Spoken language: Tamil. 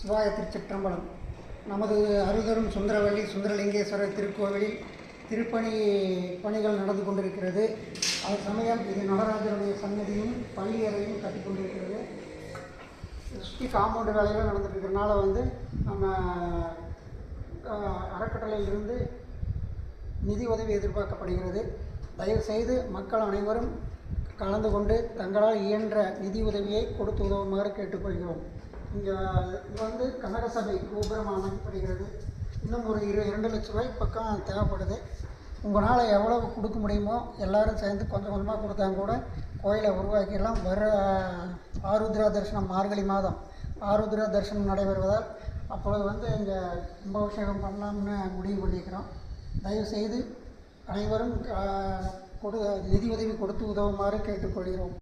சிவாய திருச்சிற்றம்பலம். நமது அருதரும் சுந்தரவள்ளி சுந்தரலிங்கேஸ்வரர் திருக்கோவிலில் திருப்பணி பணிகள் நடந்து கொண்டிருக்கிறது. அது சமயம் இது நடராஜருடைய சன்னதியும் பள்ளியறையும் கட்டி கொண்டிருக்கிறது. சுற்றி காம்பவுண்டு வேலைகள் நடந்துட்டுருக்கிறனால வந்து நம்ம அறக்கட்டளையிலிருந்து நிதி உதவி எதிர்பார்க்கப்படுகிறது. தயவுசெய்து மக்கள் அனைவரும் கலந்து கொண்டு தங்களால் இயன்ற நிதி உதவியை கொடுத்து உதவுமாறு கேட்டுக்கொள்கிறோம். இங்கே இது வந்து கனகசபை கோபுரம் அமைக்கப்படுகிறது. இன்னும் ஒரு இரு இரண்டு லட்ச ரூபாய் பக்கம் தேவைப்படுது. உங்களால் எவ்வளவு கொடுக்க முடியுமோ எல்லாரும் சேர்ந்து கொஞ்சம் கொஞ்சமாக கொடுத்தாங்க கூட கோயிலை உருவாக்கிடலாம். வர ஆருத்ரா தரிசனம் மார்கழி மாதம் ஆருத்ரா தரிசனம் நடைபெறுவதால் அப்பொழுது வந்து இங்கே கும்பாபிஷேகம் பண்ணலாம்னு முடிவு பண்ணியிருக்கிறோம். தயவுசெய்து அனைவரும் கொடு நிதி உதவி கொடுத்து உதவுமாறு கேட்டுக்கொள்கிறோம்.